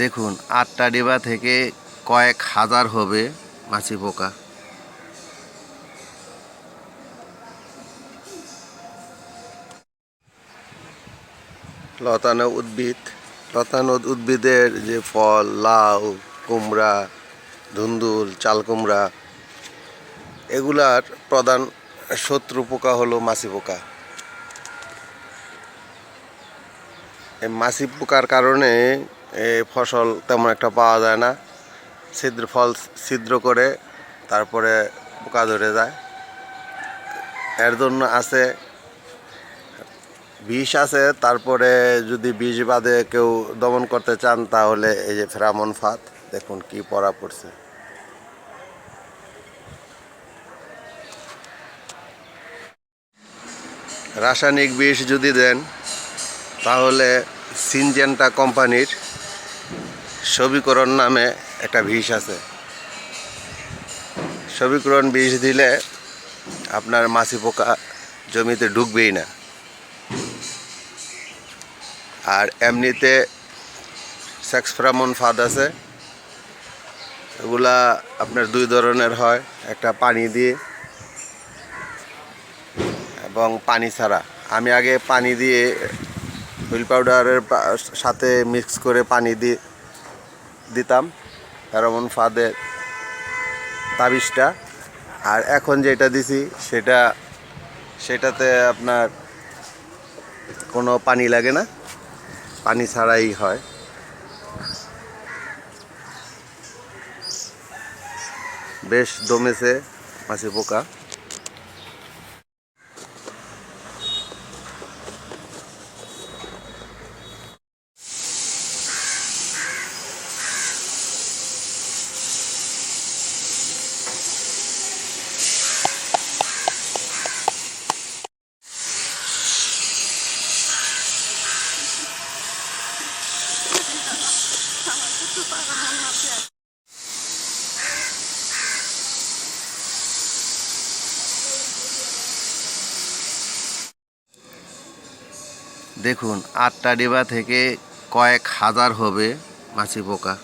দেখুন, আটটা ডিবা থেকে কয়েক হাজার হবে মাছি পোকা। লতানো উদ্ভিদ, লতানো উদ্ভিদের যে ফল, লাউ, কুমড়া, ধুন্দুল, চাল কুমড়া, এগুলার প্রধান শত্রু পোকা হলো মাছি পোকা। মাছি পোকার কারণে ফসল তেমন একটা পাওয়া যায় না। ছিদ্র ফল ছিদ্র করে তারপরে পোকা ধরে যায়। এর জন্য আছে বিষ আছে, তারপরে যদি বিষ বাদে কেউ দমন করতে চান, তাহলে এই যে ফেরামন ফাত দেখুন কি পড়া পড়ছে। রাসায়নিক বিষ যদি দেন, তাহলে সিনজেন্টা কোম্পানির সবিকরণ নামে একটা বিষ আছে। সবিকরণ বিষ দিলে আপনার মাছি পোকা জমিতে ঢুকবেই না। আর এমনিতে সেক্সফ্রামন ফাঁদ আছে। এগুলা আপনার দুই ধরনের হয়, একটা পানি দিয়ে এবং পানি ছাড়া। আমি আগে পানি দিয়ে হুইল পাউডারের সাথে মিক্স করে পানি দিয়ে দিতাম। ফেরোমন ফাদের তাবিজটা। আর এখন যেটা দিছি, সেটা, সেটাতে আপনার কোনো পানি লাগে না। পানি ছাড়াই হয়। বেশ দমেছে মাছি পোকা দেখুন আটটা ডিবা থেকে কয়েক হাজার হবে মাছি পোকা।